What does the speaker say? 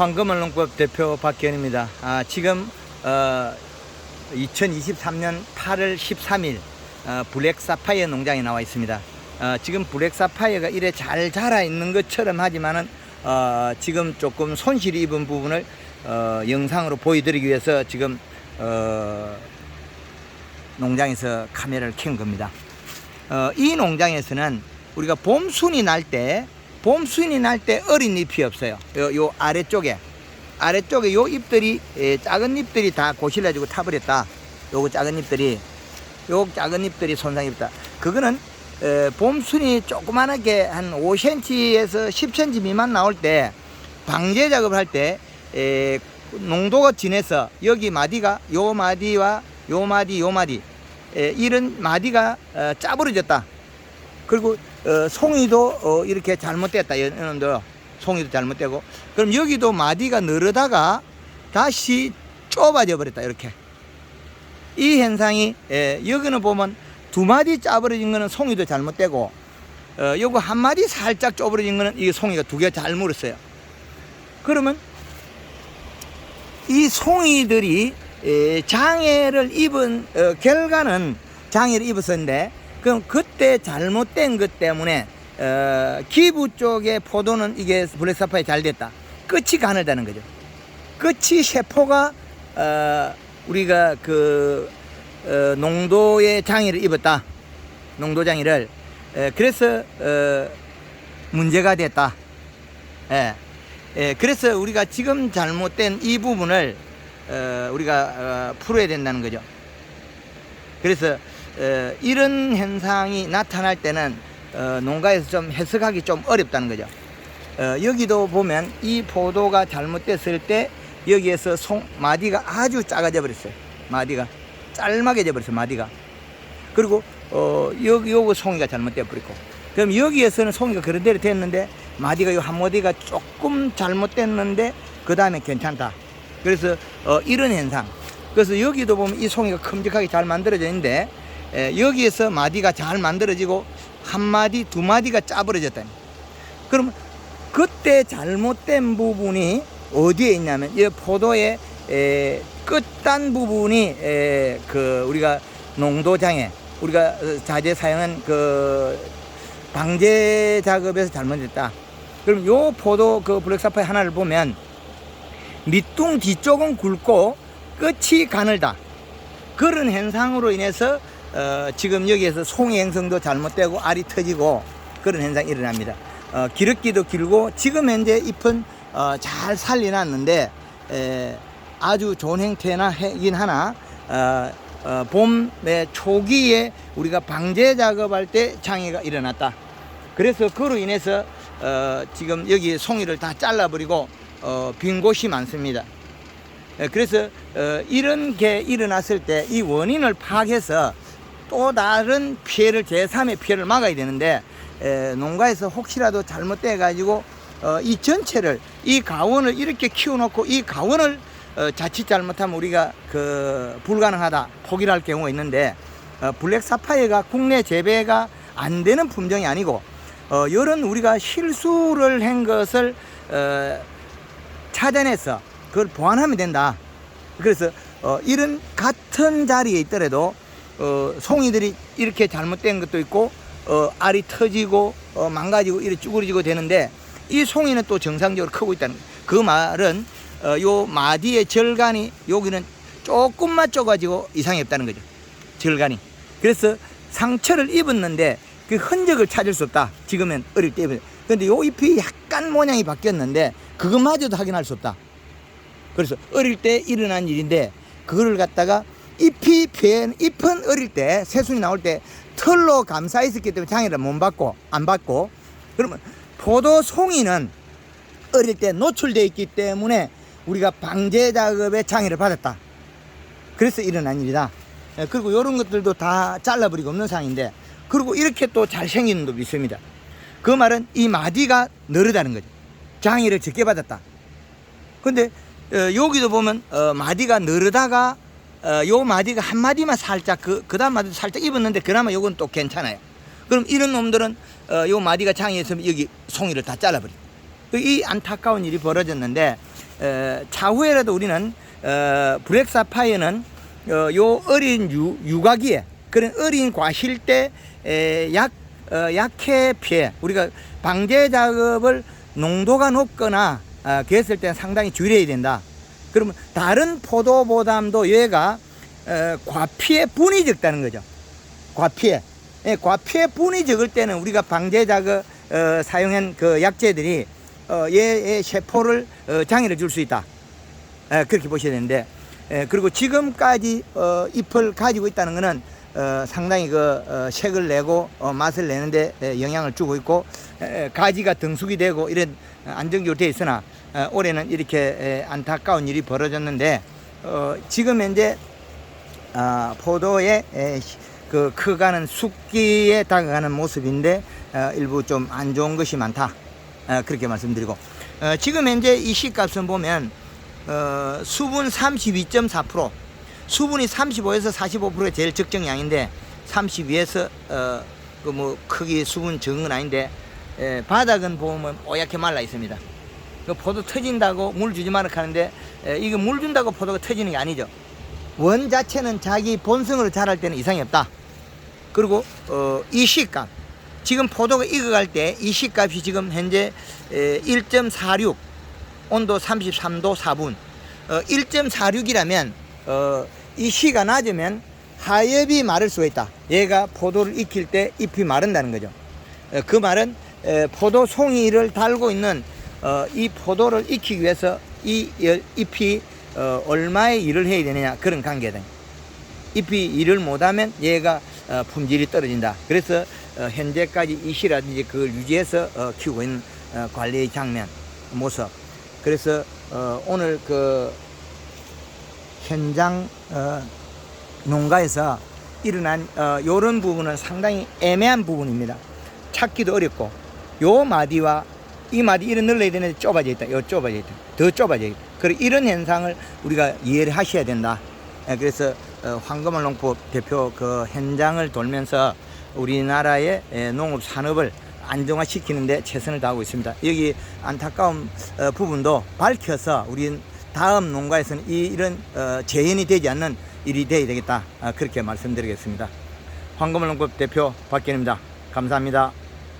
황금언농법 대표 박기현입니다. 아, 지금 어, 2023년 8월 13일 어, 블랙 사파이어 농장에 나와 있습니다. 어, 지금 블랙 사파이어가 이래 잘 자라 있는 것처럼 하지만은 어, 지금 조금 손실이 입은 부분을 어, 영상으로 보여드리기 위해서 지금 어, 농장에서 카메라를 켠 겁니다. 어, 이 농장에서는 우리가 봄순이 날 때, 봄순이 날 때 어린 잎이 없어요. 요, 요 아래쪽에. 아래쪽에 요 잎들이, 에, 작은 잎들이 다 고실해지고 타버렸다. 요거 작은 잎들이, 요 작은 잎들이 손상이 있다. 그거는, 에, 봄순이 조그만하게 한 5cm에서 10cm 미만 나올 때, 방제 작업을 할 때, 에, 농도가 진해서 여기 마디가, 요 마디와 요 마디, 요 마디, 에, 이런 마디가 어, 짜부러졌다. 그리고 어, 송이도 어, 이렇게 잘못됐다. 이놈도 송이도 잘못되고. 그럼 여기도 마디가 늘어다가 다시 좁아져 버렸다. 이렇게. 이 현상이 에, 여기는 보면 두 마디 짜부러진 거는 송이도 잘못되고 어, 요거 한 마디 살짝 좁아진 거는 이 송이가 두 개 잘 물었어요. 그러면 이 송이들이 에, 장애를 입은 어, 결과는 장애를 입었었는데 그럼 그때 잘못된 것 때문에 어, 기부 쪽의 포도는 이게 블랙사파이 잘 됐다. 끝이 가늘다는 거죠. 끝이 세포가 어, 우리가 그 어, 농도의 장애를 입었다. 농도 장애를 에, 그래서 어, 문제가 됐다. 예. 예, 그래서 우리가 지금 잘못된 이 부분을 어, 우리가 어, 풀어야 된다는 거죠. 그래서 어, 이런 현상이 나타날 때는 어, 농가에서 좀 해석하기 좀 어렵다는 거죠. 어, 여기도 보면 이 포도가 잘못됐을 때 여기에서 송 마디가 아주 작아져 버렸어요. 마디가 짤막해져 버렸어요. 마디가. 그리고 어, 여기 요거 송이가 잘못돼 버렸고. 그럼 여기에서는 송이가 그런 대로 됐는데 마디가 요한 마디가 조금 잘못됐는데 그 다음에 괜찮다. 그래서 어, 이런 현상. 그래서 여기도 보면 이 송이가 큼직하게 잘 만들어져 있는데 에, 여기에서 마디가 잘 만들어지고 한 마디 두 마디가 짜버려졌다. 그러면 그때 잘못된 부분이 어디에 있냐면 이 포도의 에, 끝단 부분이 에, 그 우리가 농도 장애 우리가 자재 사용한 그 방제 작업에서 잘못됐다. 그럼 요 포도 그 블랙사파이 하나를 보면 밑둥 뒤쪽은 굵고 끝이 가늘다. 그런 현상으로 인해서 어, 지금 여기에서 송이 행성도 잘못되고 알이 터지고 그런 현상이 일어납니다. 어, 기름기도 길고 지금 현재 잎은 어, 잘 살려놨는데 에, 아주 좋은 형태긴 하나 어, 어, 봄의 초기에 우리가 방제 작업할 때 장애가 일어났다. 그래서 그로 인해서 어, 지금 여기 송이를 다 잘라버리고 어, 빈 곳이 많습니다. 예, 그래서 어, 이런 게 일어났을 때 이 원인을 파악해서 또 다른 피해를 제3의 피해를 막아야 되는데 에, 농가에서 혹시라도 잘못돼 가지고 어, 이 전체를 이 가원을 이렇게 키워놓고 이 가원을 어, 자칫 잘못하면 우리가 그 불가능하다 포기를 할 경우가 있는데 어, 블랙 사파이어가 국내 재배가 안 되는 품종이 아니고 어, 이런 우리가 실수를 한 것을 어, 찾아내서 그걸 보완하면 된다. 그래서 어, 이런 같은 자리에 있더라도 어, 송이들이 이렇게 잘못된 것도 있고 어, 알이 터지고 어, 망가지고 이렇게 쭈그러지고 되는데 이 송이는 또 정상적으로 크고 있다는 거예요. 그 말은 어, 요 마디의 절간이 여기는 조금만 쪄가지고 이상이 없다는 거죠. 절간이. 그래서 상처를 입었는데 그 흔적을 찾을 수 없다. 지금은 어릴 때 입은. 근데 요 잎이 약간 모양이 바뀌었는데 그것마저도 확인할 수 없다. 그래서 어릴 때 일어난 일인데 그거를 갖다가 잎이 피한 잎은 어릴 때 새순이 나올 때 털로 감싸 있었기 때문에 장애를 못 받고 안 받고 그러면 포도 송이는 어릴 때 노출되어 있기 때문에 우리가 방제 작업에 장애를 받았다. 그래서 일어난 일이다. 예, 그리고 이런 것들도 다 잘라버리고 없는 상인데 그리고 이렇게 또 잘생기는 놈도 있습니다. 그 말은 이 마디가 늘어다는 거죠. 장애를 적게 받았다. 근데 어, 여기도 보면 어, 마디가 늘어다가 어, 요 마디가 한 마디만 살짝 그 그 다음 마디도 살짝 입었는데 그나마 요건 또 괜찮아요. 그럼 이런 놈들은 어, 요 마디가 장애있으면 여기 송이를 다 잘라버려. 이 안타까운 일이 벌어졌는데 에, 차후에라도 우리는 어, 브렉사파이어는 어, 요 어린 유, 육아기에 그런 어린 과실 때약 어, 약해 피해 우리가 방제 작업을 농도가 높거나 어, 그랬을 때는 상당히 줄여야 된다. 그러면 다른 포도보담도 얘가 어, 과피해 분이 적다는 거죠. 과피해. 예, 과피해 분이 적을 때는 우리가 방제 작업 어, 사용한 그 약재들이 어, 얘의 세포를 어, 장애를 줄 수 있다. 예, 그렇게 보셔야 되는데 예, 그리고 지금까지 어, 잎을 가지고 있다는 것은 어, 상당히 그 어, 색을 내고 어, 맛을 내는데 예, 영향을 주고 있고 에, 가지가 등숙이 되고 이런 안정적으로 되어 있으나 어, 올해는 이렇게 에, 안타까운 일이 벌어졌는데 어, 지금 현재 아, 포도의 에, 시- 그 커가는 숙기에 다가가는 모습인데 어, 일부 좀 안 좋은 것이 많다 어, 그렇게 말씀드리고 어, 지금 현재 이 시값은 보면 어, 수분 32.4% 수분이 35에서 45%가 제일 적정 양인데 32에서 어, 그 뭐 크기 수분 적은 건 아닌데 에, 바닥은 보면 뽀얗게 말라 있습니다. 그 포도 터진다고 물 주지 말라 하는데 에, 이거 물 준다고 포도가 터지는 게 아니죠. 원 자체는 자기 본성으로 자랄 때는 이상이 없다. 그리고 어, 이 시값 지금 포도가 익어갈 때이 시값이 지금 현재 에, 1.46 온도 33도 4분 어, 1.46이라면 어, 이 시가 낮으면 하엽이 마를 수가 있다. 얘가 포도를 익힐 때 잎이 마른다는 거죠. 어, 그 말은 에, 포도 송이를 달고 있는 어, 이 포도를 익히기 위해서 이 열- 잎이 어, 얼마의 일을 해야 되느냐 그런 관계다. 잎이 일을 못하면 얘가 어, 품질이 떨어진다. 그래서 어, 현재까지 이 시라든지 그걸 유지해서 어, 키우고 있는 어, 관리의 장면 모습. 그래서 어, 오늘 그 현장 어, 농가에서 일어난 어, 이런 부분은 상당히 애매한 부분입니다. 찾기도 어렵고 요 마디와 이 마디 이런 늘려야 되는데 좁아져 있다. 요 좁아져 있다. 더 좁아져 있다. 그래 이런 현상을 우리가 이해를 하셔야 된다. 예, 그래서 어, 황금알 농법 대표 그 현장을 돌면서 우리나라의 예, 농업 산업을 안정화시키는데 최선을 다하고 있습니다. 여기 안타까운 어, 부분도 밝혀서 우리 다음 농가에서는 이, 이런 어, 재현이 되지 않는 일이 되어야 되겠다. 아, 그렇게 말씀드리겠습니다. 황금알 농법 대표 박견입니다. 감사합니다.